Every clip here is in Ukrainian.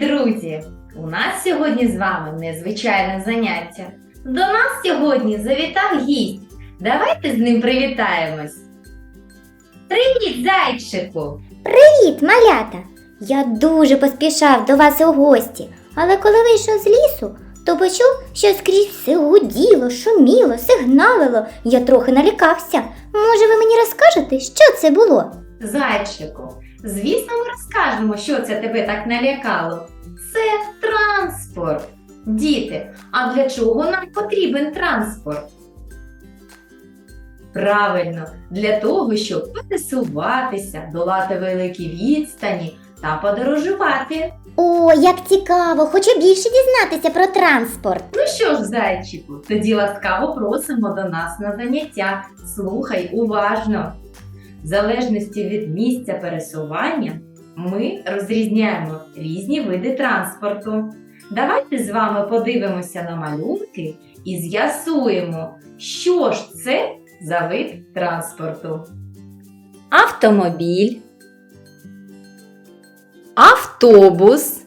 друзі! У нас сьогодні з вами незвичайне заняття. До нас сьогодні завітав гість. Давайте з ним привітаємось. Привіт, зайчику! Привіт, малята! Я дуже поспішав до вас у гості, але коли вийшов з лісу, то почув, що скрізь все гуділо, шуміло, сигналило. Я трохи налякався. Може, ви мені розкажете, що це було? Зайчику, звісно, ми розкажемо, що це тебе так налякало. Це транспорт. Діти, а для чого нам потрібен транспорт? Правильно, для того, щоб пересуватися, долати великі відстані та подорожувати. О, як цікаво! Хочу більше дізнатися про транспорт. Ну що ж, зайчику, тоді ласкаво просимо до нас на заняття. Слухай уважно. В залежності від місця пересування ми розрізняємо різні види транспорту. Давайте з вами подивимося на малюнки і з'ясуємо, що ж це за вид транспорту. Автомобіль, автобус,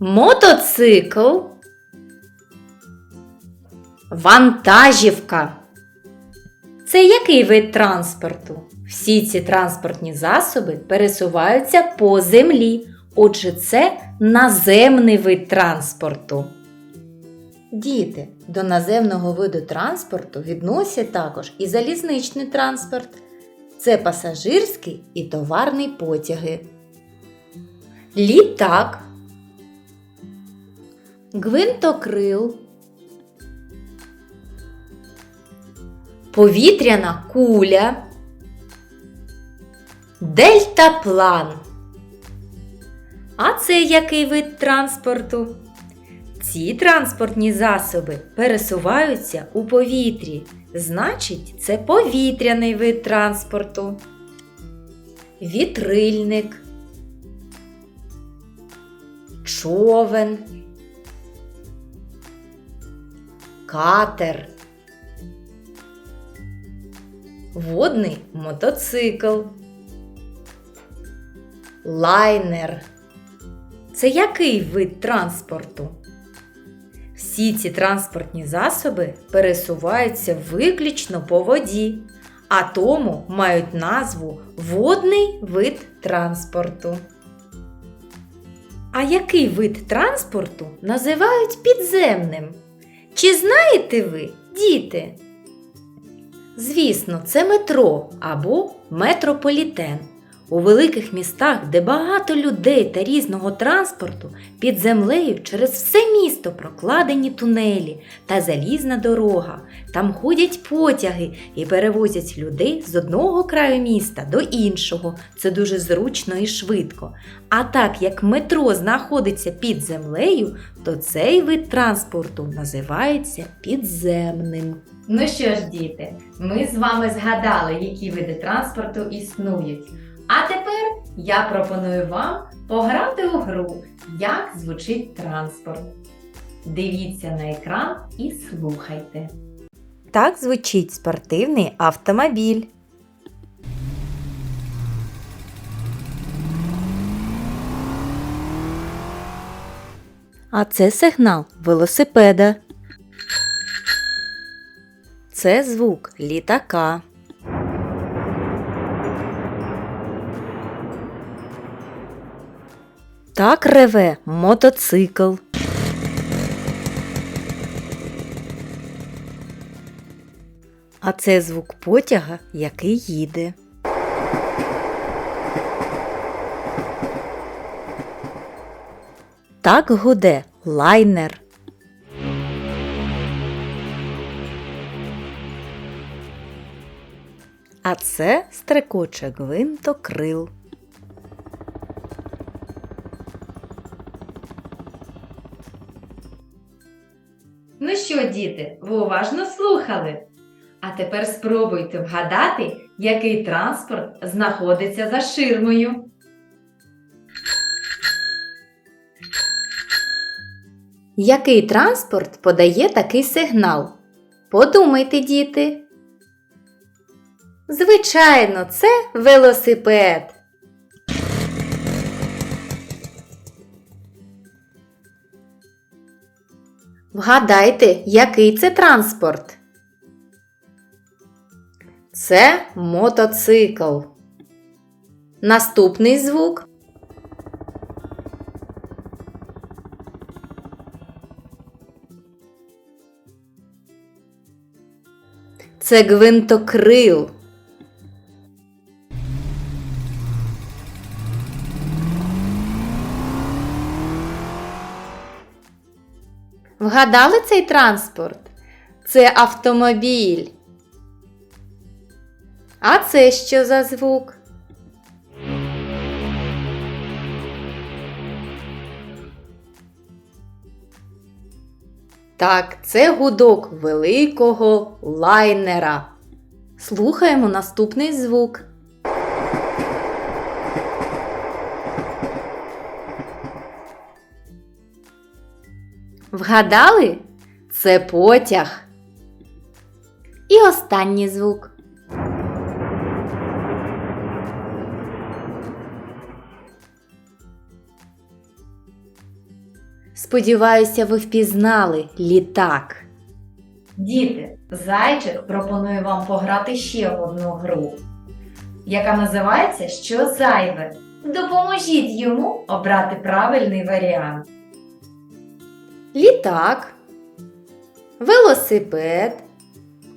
мотоцикл, вантажівка. Це який вид транспорту? Всі ці транспортні засоби пересуваються по землі. Отже, це наземний вид транспорту. Діти, до наземного виду транспорту відносять також і залізничний транспорт. Це пасажирський і товарний потяги. Літак, гвинтокрил, повітряна куля, дельтаплан. А це який вид транспорту? Ці транспортні засоби пересуваються у повітрі. Значить, це повітряний вид транспорту. Вітрильник, човен, катер, водний мотоцикл, лайнер. Це який вид транспорту? Всі ці транспортні засоби пересуваються виключно по воді, а тому мають назву водний вид транспорту. А який вид транспорту називають підземним? Чи знаєте ви, діти? Звісно, це метро або метрополітен. У великих містах, де багато людей та різного транспорту, під землею через все місто прокладені тунелі та залізна дорога. Там ходять потяги і перевозять людей з одного краю міста до іншого. Це дуже зручно і швидко. А так як метро знаходиться під землею, то цей вид транспорту називається підземним. Ну що ж, діти, ми з вами згадали, які види транспорту існують. А тепер я пропоную вам пограти у гру, як звучить транспорт. Дивіться на екран і слухайте. Так звучить спортивний автомобіль. А це сигнал велосипеда. Це звук літака. Так реве мотоцикл. А це звук потяга, який їде. Так гуде лайнер. А це стрекоче гвинтокрил. Ну що, діти, ви уважно слухали? А тепер спробуйте вгадати, який транспорт знаходиться за ширмою. Який транспорт подає такий сигнал? Подумайте, діти. Звичайно, це велосипед. Вгадайте, який це транспорт? Це мотоцикл. Наступний звук. Це гвинтокрил. Вгадали цей транспорт? Це автомобіль. А це що за звук? Так, це гудок великого лайнера. Слухаємо наступний звук. Вгадали? Це потяг. І останній звук. Сподіваюся, ви впізнали літак. Діти, зайчик пропонує вам пограти ще в одну гру, яка називається Що зайве. Допоможіть йому обрати правильний варіант. Літак, велосипед,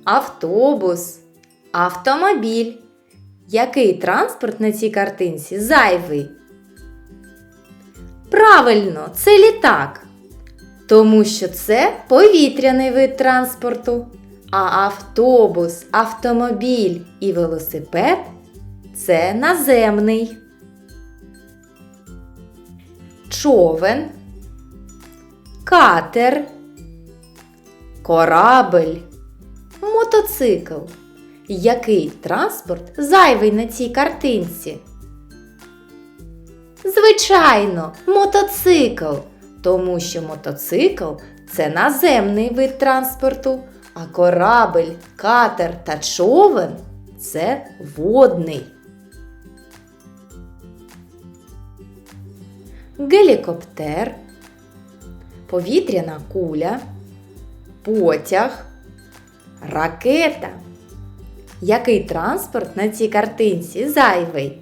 автобус, автомобіль. Який транспорт на цій картинці зайвий? Правильно, це літак. Тому що це повітряний вид транспорту. А автобус, автомобіль і велосипед це наземний. Човен, катер, корабель, мотоцикл. Який транспорт зайвий на цій картинці? Звичайно, мотоцикл, тому що мотоцикл це наземний вид транспорту, а корабель, катер та човен це водний. Гелікоптер, повітряна куля, потяг, ракета. Який транспорт на цій картинці зайвий?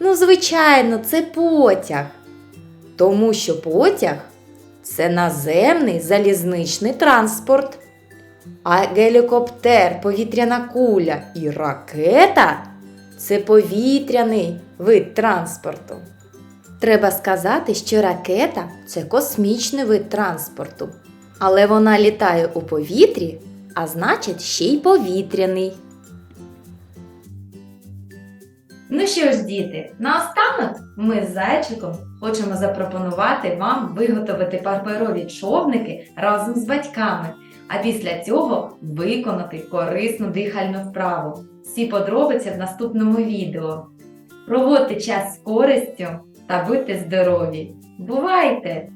Ну, звичайно, це потяг. Тому що потяг це наземний залізничний транспорт. А гелікоптер, повітряна куля і ракета це повітряний вид транспорту. Треба сказати, що ракета це космічний вид транспорту, але вона літає у повітрі, а значить ще й повітряний. Ну що ж, діти, наостанок ми з зайчиком хочемо запропонувати вам виготовити паперові човники разом з батьками, а після цього виконати корисну дихальну вправу. Всі подробиці в наступному відео. Проводьте час з користю та будьте здорові! Бувайте!